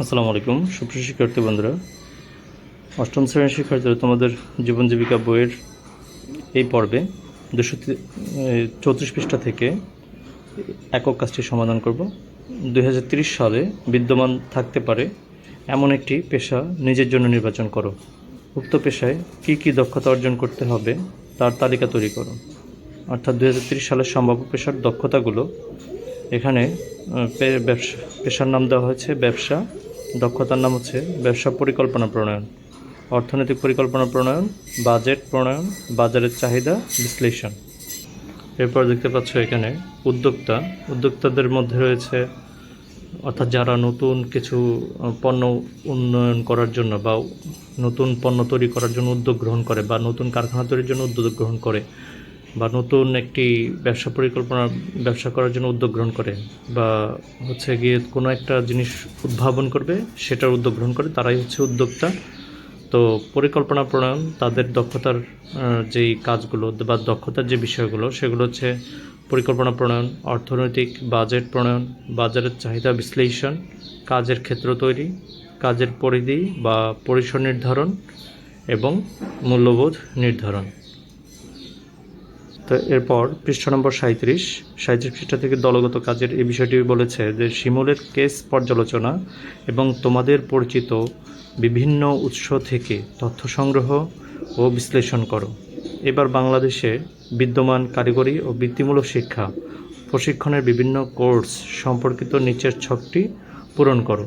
আসসালামু আলাইকুম। সুপ্রিয় শিক্ষার্থী বন্ধুরা, অষ্টম শ্রেণির শিক্ষার্থীরা তোমাদের জীবন জীবিকা বইয়ের এই পর্বে দুশো চৌত্রিশ পৃষ্ঠা থেকে একক কাজটি সমাধান করব। দুই সালে বিদ্যমান থাকতে পারে এমন একটি পেশা নিজের জন্য নির্বাচন করো। উক্ত পেশায় কী কী দক্ষতা অর্জন করতে হবে তার তালিকা তৈরি করো। অর্থাৎ দুই সালের সম্ভাব্য পেশার দক্ষতাগুলো এখানে ব্যবসা, পেশার নাম দেওয়া হয়েছে ব্যবসা। দক্ষতার নাম হচ্ছে ব্যবসা পরিকল্পনা প্রণয়ন, অর্থনৈতিক পরিকল্পনা প্রণয়ন, বাজেট প্রণয়ন, বাজারের চাহিদা বিশ্লেষণ। এরপর দেখতে পাচ্ছ এখানে উদ্যোক্তা। উদ্যোক্তাদের মধ্যে রয়েছে, অর্থাৎ যারা নতুন কিছু পণ্য উন্নয়ন করার জন্য বা নতুন পণ্য তৈরি করার জন্য উদ্যোগ গ্রহণ করে বা নতুন কারখানা তৈরির জন্য উদ্যোগ গ্রহণ করে বা নতুন একটি ব্যবসা পরিকল্পনা, ব্যবসা করার জন্য উদ্যোগ গ্রহণ করে বা হচ্ছে গিয়ে কোনো একটা জিনিস উদ্ভাবন করবে, সেটার উদ্যোগ গ্রহণ করে, তারাই হচ্ছে উদ্যোক্তা। তো পরিকল্পনা প্রণয়ন, তাদের দক্ষতার যেই কাজগুলো বা দক্ষতার যে বিষয়গুলো, সেগুলো হচ্ছে পরিকল্পনা প্রণয়ন, অর্থনৈতিক বাজেট প্রণয়ন, বাজারের চাহিদা বিশ্লেষণ, কাজের ক্ষেত্র তৈরি, কাজের পরিধি বা পরিসর নির্ধারণ এবং মূল্যবোধ নির্ধারণ। তো এরপর পৃষ্ঠা নম্বর সাঁত্রিশ সাঁত্রিশ পৃষ্ঠা থেকে দলগত কাজের এই বিষয়টি বলেছে যে শিমুলের কেস পর্যালোচনা এবং তোমাদের পরিচিত বিভিন্ন উৎস থেকে তথ্য সংগ্রহ ও বিশ্লেষণ করো। এবার বাংলাদেশে বিদ্যমান কারিগরি ও বৃত্তিমূলক শিক্ষা প্রশিক্ষণের বিভিন্ন কোর্স সম্পর্কিত নিচের ছকটি পূরণ করো।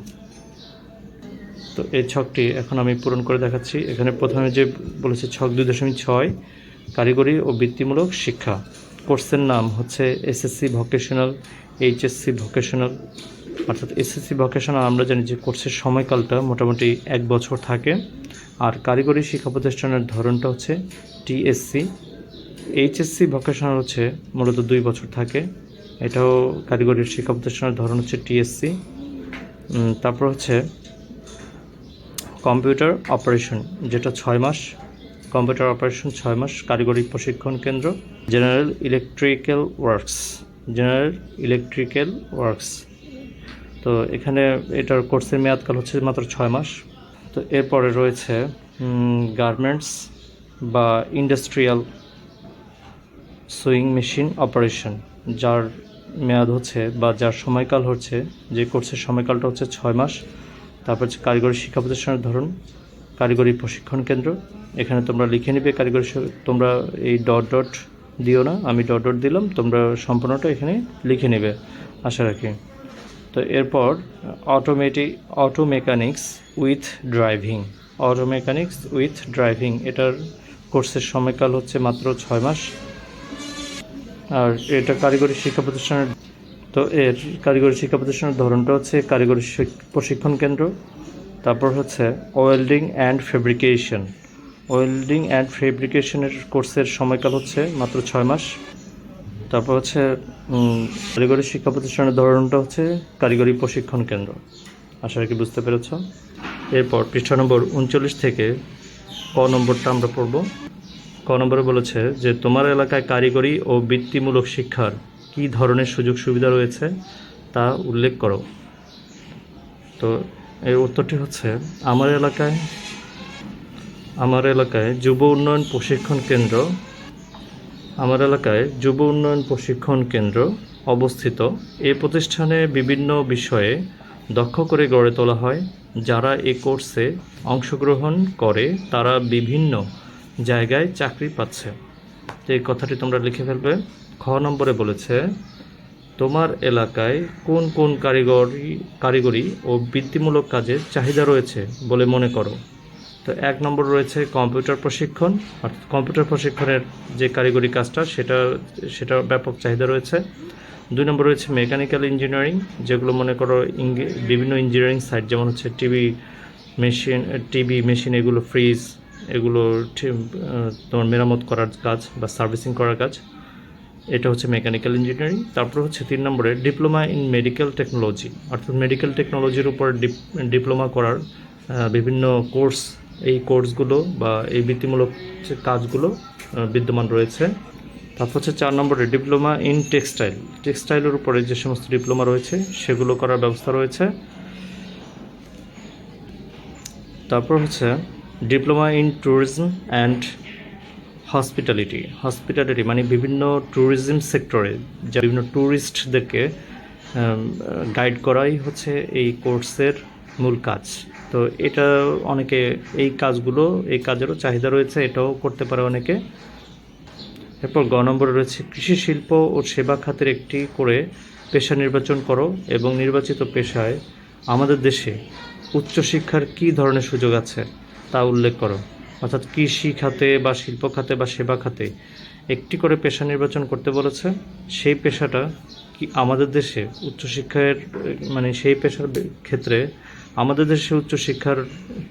তো এই ছকটি এখন আমি পূরণ করে দেখাচ্ছি। এখানে প্রথমে যে বলেছে, ছক দুই দশমিক ছয় কারিগরি ও বৃত্তিমূলক শিক্ষা। কোর্সের নাম হচ্ছে এসএসসি ভোকেশনাল, এইচএসসি ভোকেশনাল। অর্থাৎ এসএসসি ভোকেশনাল আমরা জানি যে কোর্সের সময়কালটা মোটামুটি এক বছর থাকে। আর কারিগরি শিক্ষা প্রতিষ্ঠানের ধরনটা হচ্ছে টিএসসি। এইচএসসি ভোকেশনাল হচ্ছে মূলত দুই বছর থাকে। এটাও কারিগরি শিক্ষা প্রতিষ্ঠানের ধরন হচ্ছে টিএসসি। তারপর হচ্ছে কম্পিউটার অপারেশন, যেটা ছয় মাস। কম্পিউটার অপারেশন, ছয় মাস, কারিগরি প্রশিক্ষণ কেন্দ্র, general electrical works, general electrical works. তো এখানে এটার কোর্সের মেয়াদকাল হচ্ছে মাত্র ছয় মাস। তো এরপরে রয়েছে গার্মেন্টস বা ইন্ডাস্ট্রিয়াল সুইং মেশিন অপারেশন, যার মেয়াদ হচ্ছে বা যার সময়কাল হচ্ছে, যে কোর্সের সময়কালটা হচ্ছে ছয় মাস, তারপর হচ্ছে কারিগরি শিক্ষা প্রতিষ্ঠানের ধরন কারিগরি প্রশিক্ষণ কেন্দ্র। এখানে তোমরা লিখে নিবে কারিগরি তোমরা এই ডট ডট দিও না, আমি ডট ডট দিলাম, তোমরা সম্পূর্ণটা এখানে লিখে নেবে, আশা রাখি। তো এরপর automatic auto mechanics with driving auto mechanics with driving এটার কোর্সের সময়কাল হচ্ছে মাত্র ছয় মাস। আর এটা কারিগরি শিক্ষা প্রতিষ্ঠানের, তো এর কারিগরি শিক্ষা প্রতিষ্ঠানের ধরনটা হচ্ছে কারিগরি প্রশিক্ষণ কেন্দ্র। তারপর হচ্ছে welding and fabrication welding and ফেব্রিকেশনের কোর্সের সময়কাল হচ্ছে মাত্র ছয় মাস। তারপর হচ্ছে কারিগরি শিক্ষা প্রতিষ্ঠানের ধরনটা হচ্ছে কারিগরি প্রশিক্ষণ কেন্দ্র। আশা রাখি বুঝতে পেরেছ। এরপর পৃষ্ঠা নম্বর উনচল্লিশ থেকে ক নম্বরটা আমরা পড়ব। ক নম্বরে বলেছে যে, তোমার এলাকায় কারিগরি ও বৃত্তিমূলক শিক্ষার কী ধরনের সুযোগ সুবিধা রয়েছে তা উল্লেখ করো। তো এর উত্তরটি হচ্ছে, আমার এলাকায় আমার এলাকায় যুব উন্নয়ন প্রশিক্ষণ কেন্দ্র, আমার এলাকায় যুব উন্নয়ন প্রশিক্ষণ কেন্দ্র অবস্থিত। এই প্রতিষ্ঠানে বিভিন্ন বিষয়ে দক্ষ করে গড়ে তোলা হয়। যারা এ কোর্সে অংশগ্রহণ করে, তারা বিভিন্ন জায়গায় চাকরি পাচ্ছে। এই কথাটি তোমরা লিখে ফেলবে। খ নম্বরে বলেছে তোমার এলাকায় কোন কোন কারিগরি কারিগরি ও বৃত্তিমূলক কাজের চাহিদা রয়েছে বলে মনে করো? তো এক নম্বর রয়েছে কম্পিউটার প্রশিক্ষণ। অর্থাৎ কম্পিউটার প্রশিক্ষণের যে কারিগরি কাজটা, সেটা সেটা ব্যাপক চাহিদা রয়েছে। দুই নম্বর রয়েছে মেকানিক্যাল ইঞ্জিনিয়ারিং, যেগুলো মনে করো বিভিন্ন ইঞ্জিনিয়ারিং সাইট, যেমন হচ্ছে টিভি মেশিন টিভি মেশিন, এগুলো ফ্রিজ, এগুলো তোমার মেরামত করার কাজ বা সার্ভিসিং করার কাজ। এটা হচ্ছে মেকানিক্যাল ইঞ্জিনিয়ারিং তারপর হচ্ছে তিন নম্বরে ডিপ্লোমা ইন মেডিকেল টেকনোলজি অর্থাৎ মেডিকেল টেকনোলজির উপর ডিপ- ডিপ্লোমা করার বিভিন্ন কোর্স এই কোর্সগুলো বা এই বৃত্তিমূলক কাজগুলো বিদ্যমান রয়েছে। তারপর হচ্ছে চার নম্বরে ডিপ্লোমা ইন টেক্সটাইল টেক্সটাইলের উপরে যে সমস্ত ডিপ্লোমা রয়েছে, সেগুলো করার ব্যবস্থা রয়েছে। তারপর হচ্ছে diploma in tourism and hospitality hospitality মানে বিভিন্ন ট্যুরিজম সেক্টরে যা বিভিন্ন ট্যুরিস্টদেরকে গাইড করাই হচ্ছে এই কোর্সের মূল কাজ। তো এটা অনেকে, এই কাজগুলো, এই কাজেরও চাহিদা রয়েছে, এটাও করতে পারে অনেকে। এরপর গ নম্বরে রয়েছে, কৃষি শিল্প ও সেবা খাতের একটি করে পেশা নির্বাচন করো এবং নির্বাচিত পেশায় আমাদের দেশে উচ্চশিক্ষার কী ধরনের সুযোগ আছে তা উল্লেখ করো। অর্থাৎ কৃষি খাতে বা শিল্প খাতে বা সেবা খাতে একটি করে পেশা নির্বাচন করতে বলেছে। সেই পেশাটা কি আমাদের দেশে উচ্চশিক্ষার মানে সেই পেশার ক্ষেত্রে আমাদের দেশে উচ্চশিক্ষার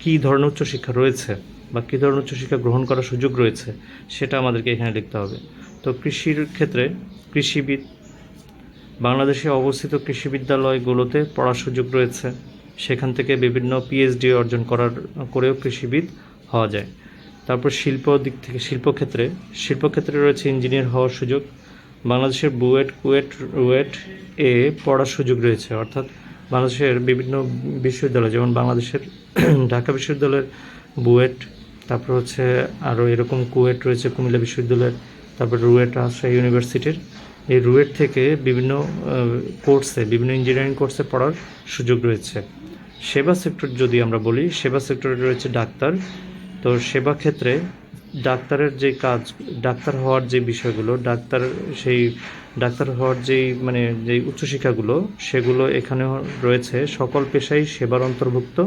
কী ধরনের উচ্চশিক্ষা রয়েছে বা কী ধরনের উচ্চশিক্ষা গ্রহণ করার সুযোগ রয়েছে সেটা আমাদেরকে এখানে লিখতে হবে। তো কৃষির ক্ষেত্রে কৃষিবিদ, বাংলাদেশে অবস্থিত কৃষি বিদ্যালয়গুলোতে পড়ার সুযোগ রয়েছে। সেখান থেকে বিভিন্ন পিএইচডি অর্জন করার, করেও কৃষিবিদ হওয়া যায়। তারপর শিল্প দিক থেকে, শিল্পক্ষেত্রে শিল্পক্ষেত্রে রয়েছে ইঞ্জিনিয়ার হওয়ার সুযোগ। বাংলাদেশের বুয়েট, কুয়েট, রুয়েট এ পড়ার সুযোগ রয়েছে। অর্থাৎ বাংলাদেশের বিভিন্ন বিশ্ববিদ্যালয়, যেমন বাংলাদেশের ঢাকা বিশ্ববিদ্যালয়ের বুয়েট, তারপর হচ্ছে আরও এরকম কুয়েট রয়েছে, কুমিল্লা বিশ্ববিদ্যালয়ের, তারপর রুয়েট রাজশাহী ইউনিভার্সিটির। এই রুয়েট থেকে বিভিন্ন কোর্সে বিভিন্ন ইঞ্জিনিয়ারিং কোর্সে পড়ার সুযোগ রয়েছে। সেবা সেক্টর যদি আমরা বলি, সেবা সেক্টরে রয়েছে ডাক্তার তো সেবা ক্ষেত্রে ডাক্তারের যে কাজ, ডাক্তার হওয়ার যে বিষয়গুলো, ডাক্তার সেই, ডাক্তার হওয়ার যে মানে যে উচ্চশিক্ষাগুলো, সেগুলো এখানে রয়েছে। সকল পেশাই সেবার অন্তর্ভুক্ত।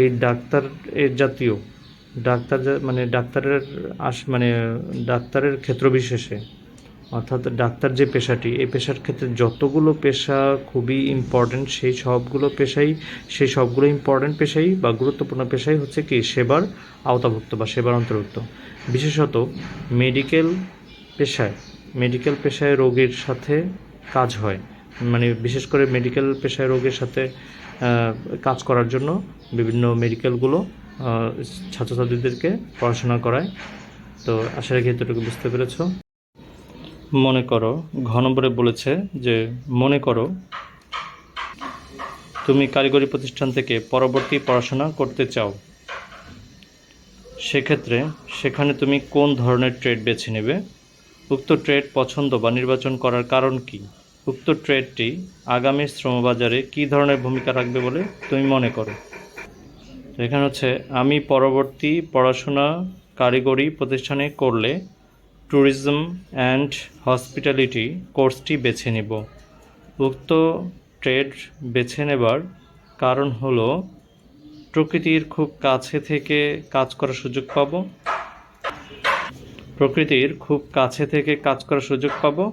এই ডাক্তার এর জাতীয়, ডাক্তার মানে ডাক্তারের আস মানে ডাক্তারের ক্ষেত্র বিশেষে অর্থাৎ ডাক্তার যে পেশাটি, এই পেশার ক্ষেত্রে যতগুলো পেশা খুবই ইম্পর্ট্যান্ট সেই সবগুলো পেশাই, সেই সবগুলো ইম্পর্ট্যান্ট পেশাই বা গুরুত্বপূর্ণ পেশাই হচ্ছে কি সেবার আওতাভুক্ত বা সেবার অন্তর্ভুক্ত। বিশেষত মেডিকেল পেশায় মেডিকেল পেশায় রোগীর সাথে কাজ হয়। মানে বিশেষ করে মেডিকেল পেশায় রোগের সাথে কাজ করার জন্য বিভিন্ন মেডিকেলগুলো ছাত্রছাত্রীদেরকে পড়াশোনা করায়। তো আশা রাখি এতটুকু বুঝতে পেরেছ। মনে করো, ঘ নম্বরে বলেছে যে, মনে করো, তুমি কারিগরি প্রতিষ্ঠান থেকে পরবর্তী পড়াশোনা করতে চাও। সেক্ষেত্রে সেখানে তুমি কোন ধরনের ট্রেড বেছে নেবে? উক্ত ট্রেড পছন্দ বা নির্বাচন করার কারণ কি? উক্ত ট্রেডটি আগামী শ্রমবাজারে কী ধরনের ভূমিকা রাখবে বলে তুমি মনে করো? এখানে হচ্ছে, আমি পরবর্তী পড়াশোনা কারিগরি প্রতিষ্ঠানে করলে ট্যুরিজম অ্যান্ড হসপিটালিটি কোর্সটি বেছে নেব। উক্ত ট্রেড বেছে নেবার কারণ হলো, প্রকৃতির খুব কাছে থেকে কাজ করার সুযোগ পাব। প্রকৃতির খুব কাছে থেকে কাজ করার সুযোগ পাবো।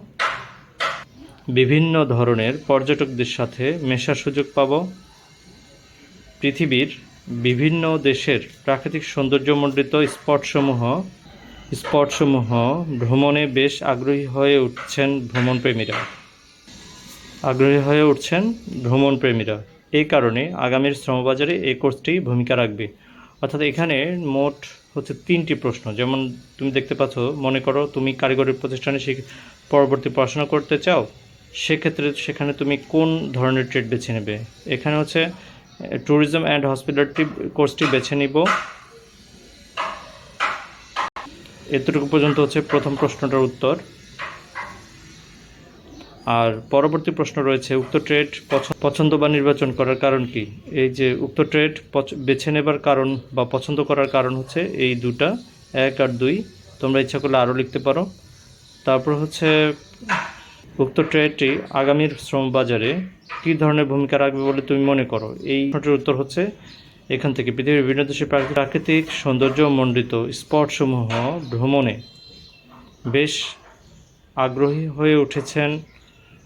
বিভিন্ন ধরনের পর্যটকদের সাথে মেশার সুযোগ পাবো। পৃথিবীর বিভিন্ন দেশের প্রাকৃতিক সৌন্দর্যমণ্ডিত স্পটসমূহ স্পটসমূহ ভ্রমণে বেশ আগ্রহী হয়ে উঠছেন ভ্রমণপ্রেমীরা। আগ্রহী হয়ে উঠছেন ভ্রমণপ্রেমীরা। এই কারণে আগামীর শ্রমবাজারে এই কোর্সটি ভূমিকা রাখবে। অর্থাৎ এখানে মোট হচ্ছে তিনটি প্রশ্ন। যেমন তুমি দেখতে পাচ্ছ, মনে করো তুমি কারিগরি প্রতিষ্ঠানে শিখ পরবর্তী পড়াশোনা করতে চাও, সেক্ষেত্রে সেখানে তুমি কোন ধরনের ট্রেড বেছে নেবে? এখানে হচ্ছে ট্যুরিজম অ্যান্ড হসপিটালিটি কোর্সটি বেছে নিব। এতটুকু পর্যন্ত হচ্ছে প্রথম প্রশ্নটার উত্তর। আর পরবর্তী প্রশ্ন রয়েছে, উক্ত ট্রেড পছ- পছন্দ বা নির্বাচন করার কারণ কি? এই যে উক্ত ট্রেড বেছে নেবার কারণ বা পছন্দ করার কারণ হচ্ছে এই দুটা, এক আর দুই। তোমরা ইচ্ছা করলে আরও লিখতে পারো। তারপর হচ্ছে, উক্ত ট্রেডটি আগামীর শ্রম বাজারে কী ধরনের ভূমিকা রাখবে বলে তুমি মনে করো? এই প্রশ্নটির উত্তর হচ্ছে এখান থেকে পৃথিবীর বিভিন্ন দেশের প্রাকৃতিক সৌন্দর্য মণ্ডিত স্পটসমূহ ভ্রমণে বেশ আগ্রহী হয়ে উঠেছেন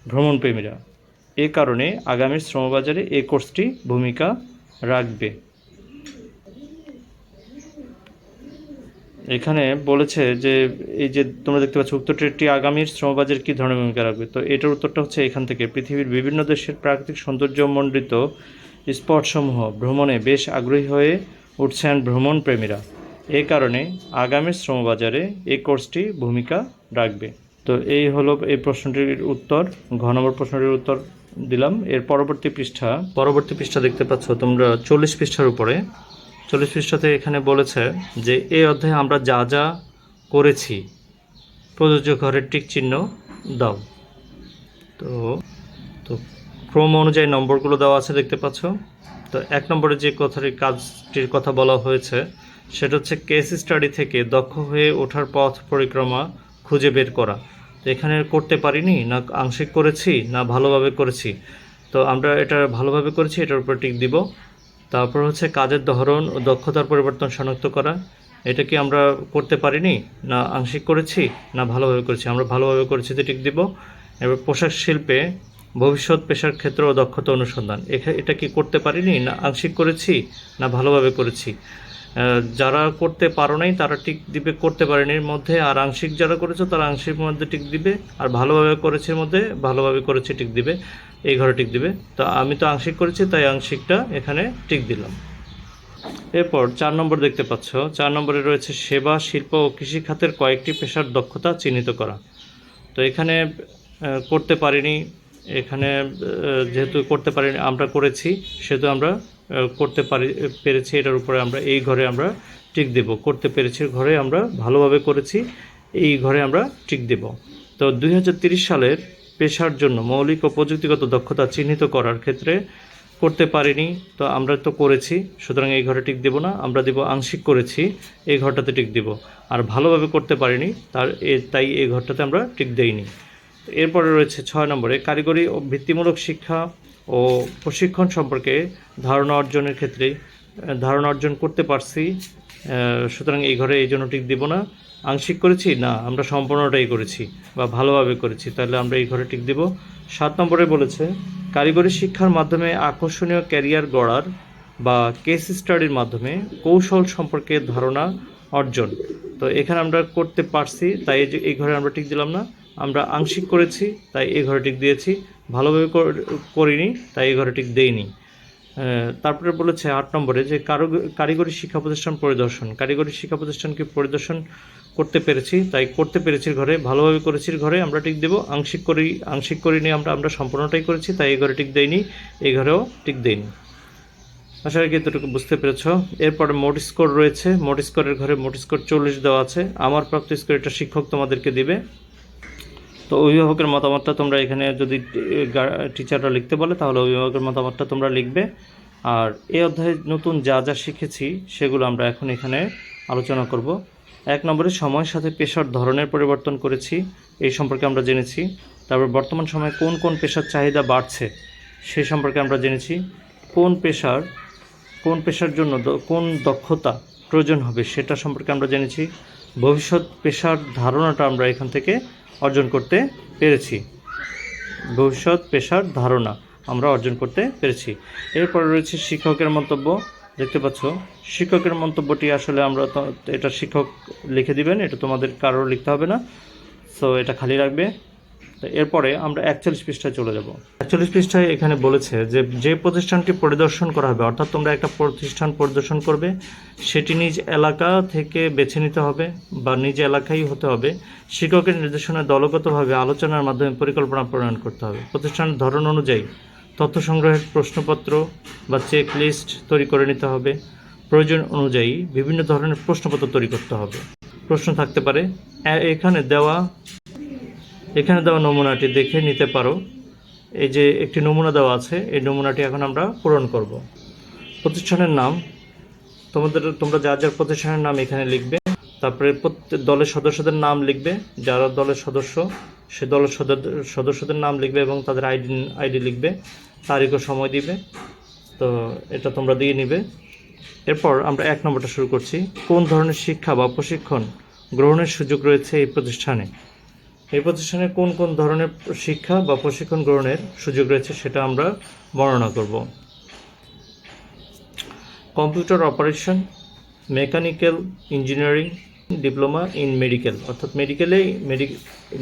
ভ্রমণপ্রেমীরা। এ কারণে আগামীর শ্রমবাজারে এই কোর্সটি ভূমিকা রাখবে। এখানে বলেছে যে, এই যে তোমরা দেখতে পাচ্ছ, উক্ত ট্রেডটি আগামীর শ্রমবাজারে কী ধরনের ভূমিকা রাখবে? তো এটার উত্তরটা হচ্ছে এখান থেকে। পৃথিবীর বিভিন্ন দেশের প্রাকৃতিক সৌন্দর্যমণ্ডিত স্পটসমূহ ভ্রমণে বেশ আগ্রহী হয়ে উঠছেন ভ্রমণপ্রেমীরা এ কারণে আগামী শ্রমবাজারে এই কোর্সটি ভূমিকা রাখবে। তো এই হলো এই প্রশ্নটির উত্তর ঘ নম্বর প্রশ্নটির উত্তর দিলাম। এর পরবর্তী পৃষ্ঠা পরবর্তী পৃষ্ঠা দেখতে পাচ্ছ তোমরা চল্লিশ পৃষ্ঠার উপরে। চল্লিশ পৃষ্ঠাতে এখানে বলেছে যে এই অধ্যায়ে আমরা যা যা করেছি, প্রযোজ্য ঘরের টিক চিহ্ন দাও। তো তো ক্রম অনুযায়ী নম্বরগুলো দেওয়া আছে, দেখতে পাচ্ছ? তো এক নম্বরে যে কথাটি, কাজটির কথা বলা হয়েছে, সেটা হচ্ছে কেস স্টাডি থেকে দক্ষ হয়ে ওঠার পথ পরিক্রমা খুঁজে বের করা। তো এখানে করতে পারিনি, না আংশিক করেছি, না ভালোভাবে করেছি। তো আমরা এটা ভালোভাবে করেছি, এটার উপর টিক দিব। তারপর হচ্ছে কাজের ধরন ও দক্ষতার পরিবর্তন শনাক্ত করা। এটা কি আমরা করতে পারিনি, না আংশিক করেছি, না ভালোভাবে করেছি? আমরা ভালোভাবে করেছি তো টিক দিব। এবার পোশাক শিল্পে ভবিষ্যৎ পেশার ক্ষেত্র ও দক্ষতা অনুসন্ধান। এটা কি করতে পারিনি? না, আংশিক করেছি, না ভালোভাবে করেছি। যারা করতে পারো নাই, তারা টিক দিবে, করতে পারেনি এর মধ্যে। আর আংশিক যারা করেছ, তারা আংশিক মধ্যে টিক দিবে। আর ভালোভাবে করেছে মধ্যে, ভালোভাবে করেছে টিক দিবে। এই ঘরে টিক দিবে। তো আমি তো আংশিক করেছি, তাই আংশিকটা এখানে টিক দিলাম। এরপর চার নম্বর দেখতে পাচ্ছ। চার নম্বরে রয়েছে সেবা, শিল্প ও কৃষি খাতের কয়েকটি পেশার দক্ষতা চিহ্নিত করা। তো এখানে করতে পারিনি এখানে যেহেতু করতে পারি, আমরা করেছি, সেহেতু আমরা করতে পারি, পেরেছি, এটার উপরে আমরা, এই ঘরে আমরা টিক দেব। করতে পেরেছি, ঘরে আমরা ভালোভাবে করেছি, এই ঘরে আমরা টিক দেব। তো দুই সালের পেশার জন্য মৌলিক ও প্রযুক্তিগত দক্ষতা চিহ্নিত করার ক্ষেত্রে করতে পারিনি, তো আমরা তো করেছি, সুতরাং এই ঘরে টিক দেব না, আমরা দেব আংশিক করেছি, এই ঘরটাতে টিক দেব। আর ভালোভাবে করতে পারিনি, তার তাই এই ঘরটাতে আমরা টিক দেইনি। এরপরে রয়েছে ছয় নম্বরে কারিগরি ও বৃত্তিমূলক শিক্ষা ও প্রশিক্ষণ সম্পর্কে ধারণা অর্জনের ক্ষেত্রে ধারণা অর্জন করতে পারছি সুতরাং এই ঘরে এই জন্য টিক দিব না। আংশিক করেছি? না, আমরা সম্পূর্ণটাই করেছি বা ভালোভাবে করেছি, তাহলে আমরা এই ঘরে টিক দিব। সাত নম্বরে বলেছে, কারিগরি শিক্ষার মাধ্যমে আকর্ষণীয় ক্যারিয়ার গড়ার বা কেস স্টাডির মাধ্যমে কৌশল সম্পর্কে ধারণা অর্জন। তো এখানে আমরা করতে পারছি, তাই এই ঘরে আমরা টিক দিলাম না। আমরা আংশিক করেছি, তাই এই ঘরে টিক দিয়েছি। ভালোভাবে কর- করিনি, তাই এই ঘরে টিক দেইনি। তারপরে বলেছে আট নম্বরে যে কারও, কারিগরি শিক্ষা প্রতিষ্ঠান পরিদর্শন। কারিগরি শিক্ষা প্রতিষ্ঠানকে পরিদর্শন করতে পেরেছি? তাই করতে পেরেছি ঘরে, ভালোভাবে করেছি ঘরে আমরা টিক দেবো। আংশিক করি, আংশিক করিনি আমরা আমরা সম্পূর্ণটাই করেছি, তাই এই ঘরে টিক দেইনি, এই ঘরেও টিক দেইনি। আশা করি এতটুকু বুঝতে পেরেছ। এরপরে মোট স্কোর রয়েছে। মোট স্কোরের ঘরে মোট স্কোর চল্লিশ দেওয়া আছে। আমার প্রাপ্ত স্কোর এটা শিক্ষক তোমাদেরকে দিবে। তো অভিভাবকের মতামতটা তোমরা এখানে যদি টিচাররা লিখতে বলে, তাহলে অভিভাবকের মতামতটা তোমরা লিখবে। আর এই অধ্যায়ে নতুন যা যা শিখেছি, সেগুলো আমরা এখন এখানে আলোচনা করব। এক নম্বরে, সময়ের সাথে পেশার ধরনের পরিবর্তন করেছি, এই সম্পর্কে আমরা জেনেছি। তারপর, বর্তমান সময়ে কোন কোন পেশার চাহিদা বাড়ছে সেই সম্পর্কে আমরা জেনেছি। কোন পেশার কোন পেশার জন্য কোন দক্ষতা প্রয়োজন হবে, সেটা সম্পর্কে আমরা জেনেছি। ভবিষ্যৎ পেশার ধারণাটা আমরা এখান থেকে অর্জন করতে পেরেছি। ভবিষ্যৎ পেশার ধারণা আমরা অর্জন করতে পেরেছি। এরপরে রয়েছে শিক্ষকের মন্তব্য। দেখতে পাচ্ছ, শিক্ষকের মন্তব্যটি আসলে আমরা এটা শিক্ষক লিখে দিবেন, এটা তোমাদের কারোর লিখতে হবে না। সো এটা খালি রাখবে। এরপরে আমরা একচল্লিশ পৃষ্ঠায় চলে যাব। একচল্লিশ পৃষ্ঠায় এখানে বলেছে যে যে প্রতিষ্ঠানটি পরিদর্শন করা হবে, অর্থাৎ তোমরা একটা প্রতিষ্ঠান পরিদর্শন করবে, সেটি নিজ এলাকা থেকে বেছে নিতে হবে বা নিজ এলাকায় হতে হবে। শিক্ষকের নির্দেশনায় দলগতভাবে আলোচনার মাধ্যমে পরিকল্পনা প্রণয়ন করতে হবে। প্রতিষ্ঠানের ধরন অনুযায়ী তথ্য সংগ্রহের প্রশ্নপত্র বা চেক লিস্ট তৈরি করে নিতে হবে। প্রয়োজন অনুযায়ী বিভিন্ন ধরনের প্রশ্নপত্র তৈরি করতে হবে। প্রশ্ন থাকতে পারে এখানে দেওয়া এখানে দেওয়া নমুনাটি দেখে নিতে পারো। এই যে একটি নমুনা দেওয়া আছে, এই নমুনাটি এখন আমরা পূরণ করব। প্রতিষ্ঠানের নাম, তোমাদের, তোমরা যার যার প্রতিষ্ঠানের নাম এখানে লিখবে, তারপরে প্রত্যেক দলের সদস্যদের নাম লিখবে, যারা দলের সদস্য, সে দলের সদস্য- সদস্যদের নাম লিখবে এবং তাদের আইডি আইডি লিখবে, তারিখও সময় দিবে। তো এটা তোমরা দিয়ে নিবে। এরপর আমরা এক নম্বরটা শুরু করছি। কোন ধরনের শিক্ষা বা প্রশিক্ষণ গ্রহণের সুযোগ রয়েছে এই প্রতিষ্ঠানে? এই প্রতিষ্ঠানে কোন কোন ধরনের শিক্ষা বা প্রশিক্ষণ গ্রহণের সুযোগ রয়েছে সেটা আমরা বর্ণনা করব। Computer operation, mechanical engineering, diploma in medical. অর্থাৎ মেডিকেলে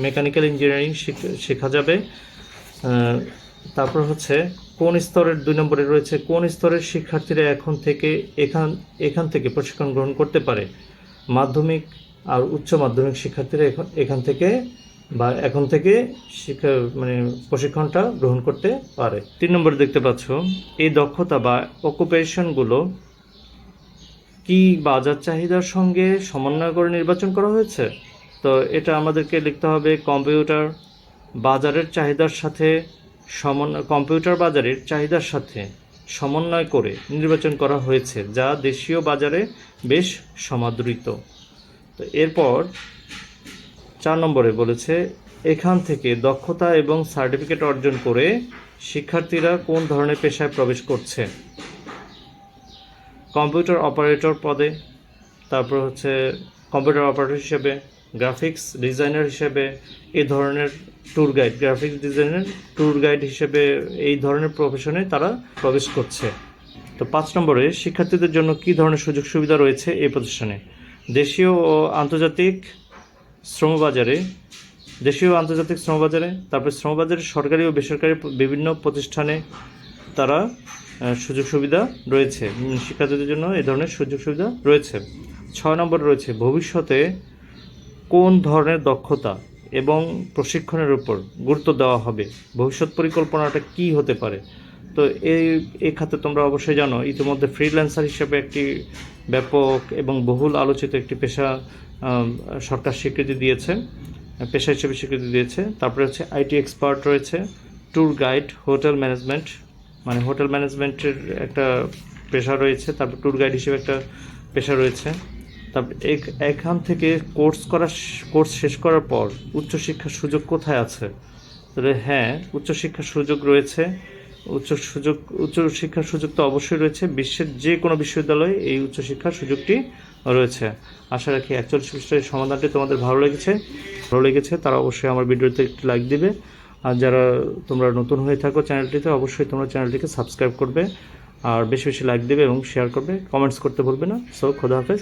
মেকানিক্যাল ইঞ্জিনিয়ারিং শেখা যাবে। তারপর হচ্ছে কোন স্তরের, দুই নম্বরে রয়েছে, কোন স্তরের শিক্ষার্থীরা এখন থেকে এখান এখান থেকে প্রশিক্ষণ গ্রহণ করতে পারে? মাধ্যমিক আর উচ্চ মাধ্যমিক শিক্ষার্থীরা এখান থেকে বা এখন থেকে শিক্ষা মানে প্রশিক্ষণটা গ্রহণ করতে পারে। তিন নম্বরে দেখতে পাচ্ছ, এই দক্ষতা বা অকুপেশনগুলো কি বাজার চাহিদার সঙ্গে সমন্বয় করে নির্বাচন করা হয়েছে? তো এটা আমাদেরকে লিখতে হবে, কম্পিউটার বাজারের চাহিদার সাথে সমন্বয় কম্পিউটার বাজারের চাহিদার সাথে সমন্বয় করে নির্বাচন করা হয়েছে, যা দেশীয় বাজারে বেশ সমাদৃত। তো এরপর চার নম্বরে বলেছে, এখান থেকে দক্ষতা এবং সার্টিফিকেট অর্জন করে শিক্ষার্থীরা কোন ধরনের পেশায় প্রবেশ করছে? কম্পিউটার অপারেটর পদে, তারপর হচ্ছে কম্পিউটার অপারেটর হিসেবে, গ্রাফিক্স ডিজাইনার হিসেবে এই ধরনের tour guide, graphics designer tour guide হিসেবে এই ধরনের প্রফেশনে তারা প্রবেশ করছে। তো পাঁচ নম্বরে, শিক্ষার্থীদের জন্য কী ধরনের সুযোগ সুবিধা রয়েছে এই প্রতিষ্ঠানে? দেশীয় ও আন্তর্জাতিক শ্রমবাজারে, দেশীয় আন্তর্জাতিক শ্রমবাজারে, তারপরে শ্রমবাজারে সরকারি ও বেসরকারি বিভিন্ন প্রতিষ্ঠানে তারা সুযোগ সুবিধা রয়েছে। শিক্ষার্থীদের জন্য এ ধরনের সুযোগ সুবিধা রয়েছে। ছয় নম্বর রয়েছে, ভবিষ্যতে কোন ধরনের দক্ষতা এবং প্রশিক্ষণের উপর গুরুত্ব দেওয়া হবে? ভবিষ্যৎ পরিকল্পনাটা কি হতে পারে? তো এই এই খাতে তোমরা অবশ্যই জানো, ইতিমধ্যে ফ্রিল্যান্সার হিসেবে একটি ব্যাপক এবং বহুল আলোচিত একটি পেশা সরকার স্বীকৃতি দিয়েছে, পেশা হিসেবে স্বীকৃতি দিয়েছে। তারপরে হচ্ছে আইটি এক্সপার্ট রয়েছে, ট্যুর গাইড, হোটেল ম্যানেজমেন্ট মানে হোটেল ম্যানেজমেন্টের একটা পেশা রয়েছে, তারপর ট্যুর গাইড হিসেবে একটা পেশা রয়েছে। তারপর এখান থেকে কোর্স করা, কোর্স শেষ করার পর উচ্চশিক্ষার সুযোগ কোথায় আছে? তাহলে হ্যাঁ উচ্চশিক্ষার সুযোগ রয়েছে। উচ্চ সুযোগ, উচ্চশিক্ষার সুযোগ তো অবশ্যই রয়েছে। বিশ্বের যে কোনো বিশ্ববিদ্যালয়ে এই উচ্চশিক্ষার সুযোগটি রয়েছে। আশা রাখি একচল্লিশ পৃষ্ঠার সমাধানটি তোমাদের ভালো লেগেছে। ভালো লেগেছে, তারা অবশ্যই আমার ভিডিওতে একটি লাইক দেবে। আর যারা তোমরা নতুন হয়ে থাকো চ্যানেলটিতে, অবশ্যই তোমরা চ্যানেলটিকে সাবস্ক্রাইব করবে। আর বেশি বেশি লাইক দেবে এবং শেয়ার করবে। কমেন্টস করতে ভুলবে না। সো খোদা হাফেজ।